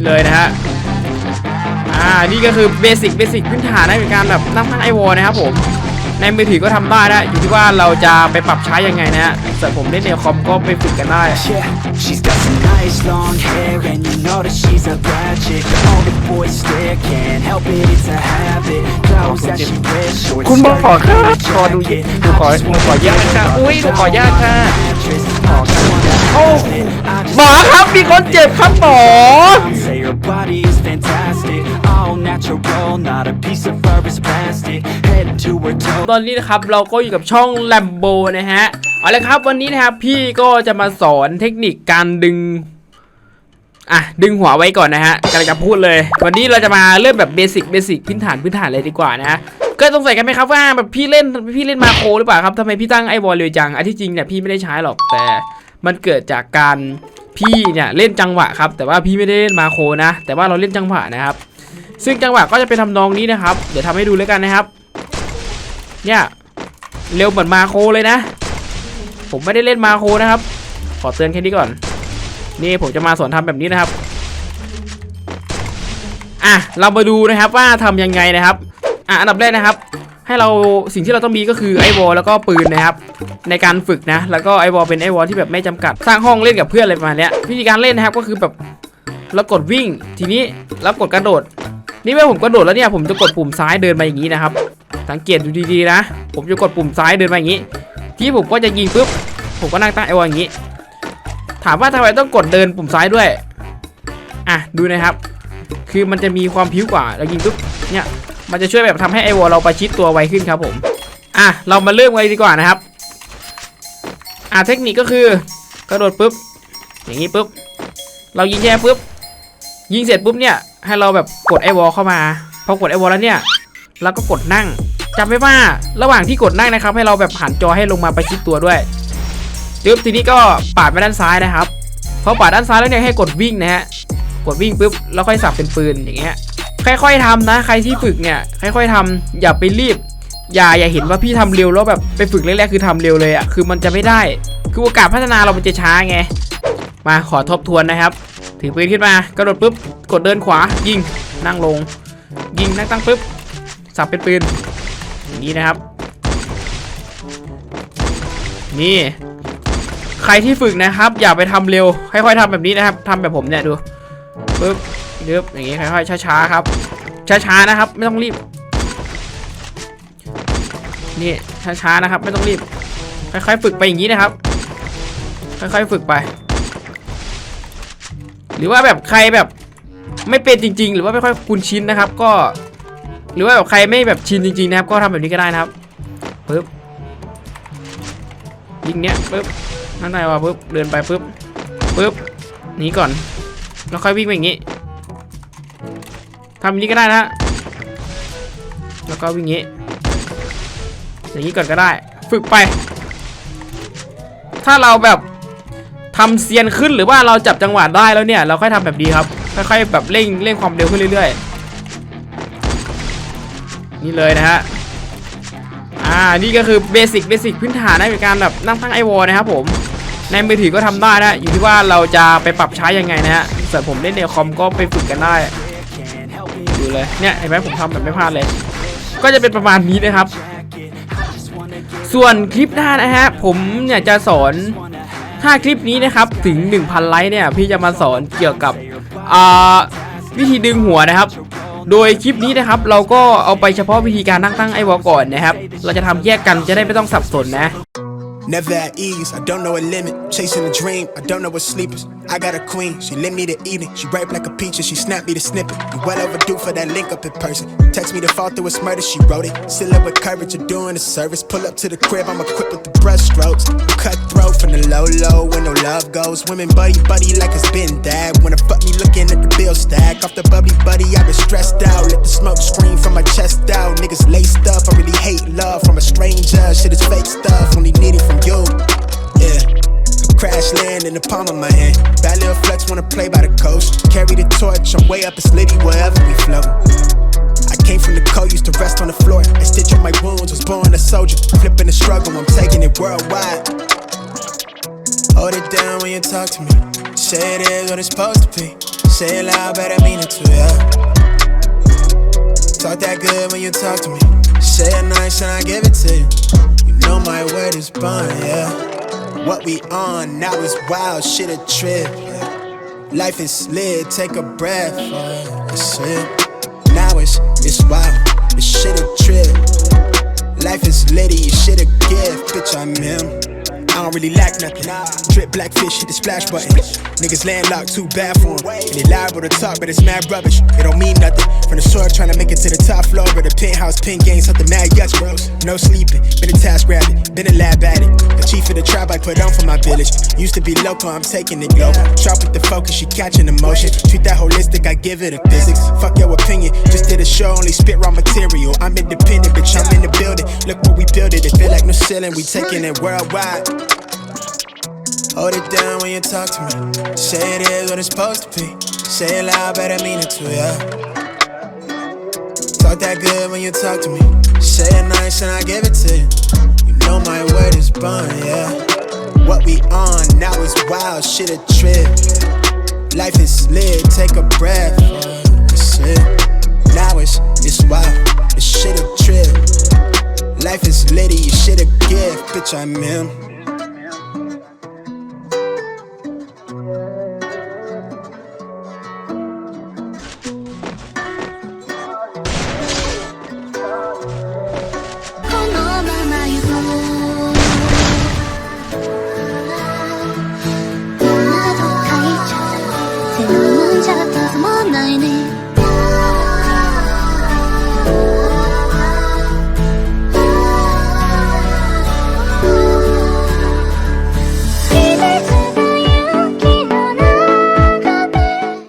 นี่เลยนะฮะอ่านี่ก็คือเบสิกเบสิกพื้นฐานในการแบบนั่งตั้งไอวอลนะครับผมในมือถือก็ทำได้นะอยู่ที่ว่าเราจะไปปรับใช้ยังไงนะฮะส่วนผมเล่นในคอมก็ไปฝึกกันได้ Yeah, she's got some nice long hair and you know that she's a bad chick. All the boys stare, can't help it, it's a habit. Clothes that she wears, short คุณบอก skirt ขอครับ and a ขอดู jacket. ดูขอดูขอญาตค่ะอุ้ยดูขอญาตค่ะ หมอครับมีคนเจ็บครับหมอ say her body is fantastic. All natural, not a piece of fur is plastic. Head to her toe. ตอนนี้นะครับเราก็อยู่กับช่อง Lambo นะฮะ เอาละครับวันนี้นะครับพี่ก็จะมาสอนเทคนิคการดึง อะ ดึงหัวไว้ก่อนนะฮะกำลังจะพูดเลย วันนี้เราจะมาเริ่มแบบเบสิกเบสิกพื้นฐานพื้นฐานเลยดีกว่านะฮะก็สงสัยกันไหมครับว่าแบบพี่เล่นพี่เล่นมาโครหรือเปล่าครับทำไมพี่ตั้งไอ้บอลเร็วจังอันที่จริงเนี่ยพี่ไม่ได้ใช้หรอกแต่ มันเกิดจากการพี่เนี่ยเล่นจังหวะครับ แต่ว่าพี่ไม่ได้เล่นมาโคนะ แต่ว่าเราเล่นจังหวะนะครับ ซึ่งจังหวะก็จะเป็นทำนองนี้นะครับ เดี๋ยวทำให้ดูแล้วกันนะครับ เนี่ยเร็วเหมือนมาโคเลยนะ ผมไม่ได้เล่นมาโคนะครับ ขอเตือนแค่นี้ก่อน นี่ผมจะมาสอนทำแบบนี้นะครับอะเรามาดูนะครับว่าทำยังไงนะครับอะอันดับแรกนะครับ ให้เราสิ่งที่เราต้องมีก็คือไอวอลแล้วก็ปืนนะครับในการฝึกนะ แล้วก็ไอวอลเป็นไอวอลที่แบบไม่จำกัด สร้างห้องเล่นกับเพื่อนอะไรประมาณนี้วิธีการเล่นนะครับก็คือแบบเรากดวิ่งทีนี้เรากดกระโดด นี่เมื่อผมกระโดดแล้วเนี่ยผมจะกดปุ่มซ้ายเดินมาอย่างนี้นะครับ สังเกตดูดีๆนะ ผมจะกดปุ่มซ้ายเดินมาอย่างนี้ ที่ผมก็จะยิงปุ๊บผมก็นั่งตั้งไอวอลอย่างนี้ ถามว่าทำไมต้องกดเดินปุ่มซ้ายด้วยอะดูนะครับ คือมันจะมีความพิ้วกว่าเรายิงปุ๊บเนี่ย มันจะช่วยแบบทำให้ไอวอลเราประชิดตัวไวขึ้นครับผมอะเรามาเริ่มกันเลยดีกว่านะครับอะเทคนิคก็คือกระโดดปุ๊บอย่างนี้ปุ๊บเรายิงแค่ปุ๊บยิงเสร็จปุ๊บเนี่ยให้เราแบบกดไอวอลเข้ามาพอกดไอวอลแล้วเนี่ยเราก็กดนั่งจำไว้ว่าระหว่างที่กดนั่งนะครับ ให้เราแบบหันจอให้ลงมาประชิดตัวด้วยปึ๊บทีนี้ก็ปาดไปด้านซ้ายนะครับพอปาดด้านซ้ายแล้วเนี่ยให้กดวิ่งนะฮะกดวิ่งปุ๊บแล้วค่อยสับเป็นปืนอย่างเงี้ย ค่อยๆทำนะ ใครที่ฝึกเนี่ยค่อยๆทำอย่าไปรีบ อย่าอย่าเห็นว่าพี่ทำเร็วแล้วแบบไปฝึกแรกๆคือทำเร็วเลยอะ่ะคือมันจะไม่ได้ คือโอกาสพัฒนาเรามันจะช้าไง มาขอทบทวนนะครับ ถือปืนขึ้นมากระโดดปุ๊บกดเดินขวา ยิงนั่งลง ยิงนั่งตั้งปุ๊บสับเป็นปืนอย่างนี้นะครับ นี่ ใครที่ฝึกนะครับ อย่าไปทำเร็ว ค่อยๆทำแบบนี้นะครับทำแบบผมเนี่ยดูปึ๊บ ดึบอย่างงี้ค่อยๆช้าๆครับ ช้าๆนะครับ ไม่ต้องรีบ นี่ช้าๆนะครับ ไม่ต้องรีบ ค่อยๆฝึกไปอย่างนี้นะครับ ค่อยๆฝึกไป หรือว่าแบบใครแบบไม่เป็นจริง ๆ หรือว่าไม่ค่อยคุ้นชินนะครับ ก็ หรือว่าแบบใครไม่แบบชินจริงๆนะครับ ก็ทำแบบนี้ก็ได้นะครับปึ๊บยิงเนี้ยปึ๊บนั่นไงวะปึ๊บเดินไปปึ๊บปึ๊บหนีก่อนแล้วค่อยวิ่งไปอย่างนี้ ทำอย่างนี้ก็ได้นะฮะแล้วก็วิ่งงี้อย่างนี้ก่อนก็ได้ ฝึกไป ถ้าเราแบบทำเซียนขึ้นหรือว่าเราจับจังหวะได้แล้วเนี่ย เราค่อยทำแบบนี้ครับค่อยๆแบบเร่งเร่งความเร็วขึ้นเรื่อยๆ นี่เลยนะฮะอ่านี่ก็คือเบสิกเบสิกพื้นฐานในการแบบนั่งตั้งไอวอลนะครับผมในมือถือก็ทำได้นะ อยู่ที่ว่าเราจะไปปรับใช้ยังไงนะฮะส่วนผมเล่นในคอมก็ไปฝึกกันได้ ดูเลยเนี่ยเห็นไหมผมทำแบบไม่พลาดเลย ก็จะเป็นประมาณนี้นะครับ ส่วนคลิปหน้านะฮะผมเนี่ยจะสอนถ้าคลิปนี้นะครับถึง 1,000 ไลค์เนี่ยพี่จะมาสอนเกี่ยวกับวิธีดึงหัวนะครับ โดยคลิปนี้นะครับเราก็เอาไปเฉพาะวิธีการนั่งตั้งไอวอลก่อนนะครับ เราจะทำแยกกันจะได้ไม่ต้องสับสนนะ Never at ease, I don't know a limit. Chasing a dream, I don't know what sleepers. I got a queen, she lit me the evening. She ripe like a peach and she snapped me the snippet. You well overdue for that link up in person. Text me to fall through a murder, she wrote it. Still up with courage, you're doing a service. Pull up to the crib, I'm equipped with the brushstrokes. Cutthroat from the low low where no love goes. Women buddy buddy like it's been that. Wanna fuck me looking at the bill stack. Off the bubbly buddy, I've been stressed out. Let the smoke scream from my chest out. Niggas laced up, I really hate love from a stranger. Shit is fake stuff, only need Land in the palm of my hand. Bad little flex wanna play by the coast. Carry the torch, I'm way up in Slitty wherever we float. I came from the cold, used to rest on the floor. I stitch up my wounds, was born a soldier. Flipping the struggle, I'm taking it worldwide. Hold it down when you talk to me. Say it is what it's supposed to be. Say it loud, but I mean it too, yeah. Talk that good when you talk to me. Say it nice and I give it to you. You know my word is bond, yeah. What we on now is wild, shit a trip. Yeah. Life is lit, take a breath. Uh, that's it. Now it's it's wild, it's shit a trip. Life is litty, shit a gift, bitch. I'm him. Don't really lack nothing. Drip blackfish, hit the splash button. Niggas landlocked, too bad for for 'em. And they liable to talk, but it's mad rubbish. It don't mean nothing. From the soil, trying to make it to the top floor, but the penthouse pin game, something mad yucks, bros. No sleeping, been a task rabbit, been a lab at it. The chief of the tribe I put on for my village. Used to be local, I'm taking it global. Sharp with the focus, she catching emotion. Treat that holistic, I give it a physics. Fuck your opinion, just did a show, only spit raw material. I'm independent, bitch, I'm in the building. Look what we built it, it feel like no ceiling, we taking it worldwide. Hold it down when you talk to me. Say it is what it's supposed to be. Say it loud, but I mean it too, yeah. Talk that good when you talk to me. Say it nice and I give it to you. You know my word is bond, yeah. What we on now is wild, shit a trip. Life is lit, take a breath. That's it. Now it's it's wild, it's shit a trip. Life is litty, shit a gift, bitch. I'm him.「